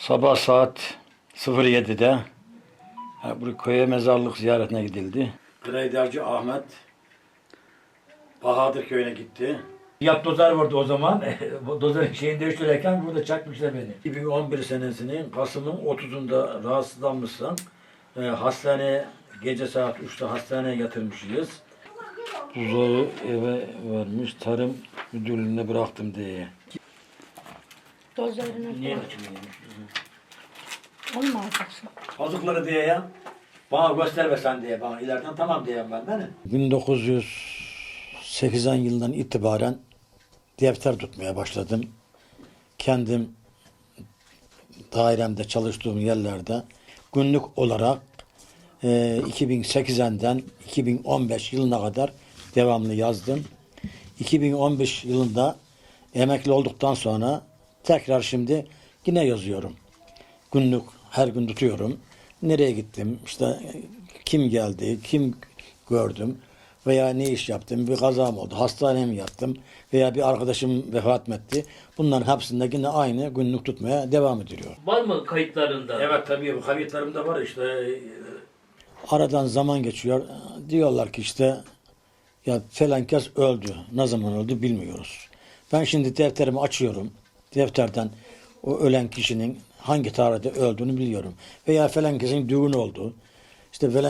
Sabah saat 07'de ha, bu köye mezarlık ziyaretine gidildi. Greyderci Ahmet Bahadır köyüne gitti. Yap dozer vardı o zaman. Dozerin şeyini değiştirirken burada çakmışlar beni. 2011 senesinin Kasım'ın 30'unda rahatsızlanmışsın. E, hastaneye gece saat 3'te hastaneye yatırmışız. Buzağı eve vermiş. Tarım müdürlüğüne bıraktım diye. Dozlarını Niye koy. kaçırıyormuş? Onu mu alacaksın? Azıkları diye ya. Bana gösterme sen diye bana ileriden tamam diyeyim ben beni. 1980 yılından itibaren defter tutmaya başladım. Kendim dairemde çalıştığım yerlerde günlük olarak e, 2008'den 2015 yılına kadar devamlı yazdım. 2015 yılında emekli olduktan sonra tekrar şimdi yine yazıyorum günlük her gün tutuyorum. Nereye gittim, işte kim geldi, kim gördüm veya ne iş yaptım, bir kazam oldu, hastaneye mi yattım veya bir arkadaşım vefat etti. Bunların hepsinde yine aynı günlük tutmaya devam ediliyor. Var mı kayıtlarında? Evet tabii bu kayıtlarımda var işte. Aradan zaman geçiyor. Diyorlar ki işte ya falan kez öldü. Ne zaman öldü bilmiyoruz. Ben şimdi defterimi açıyorum. Defterden o ölen kişinin hangi tarihte öldüğünü biliyorum. Veya falan kesin düğün oldu. İşte falan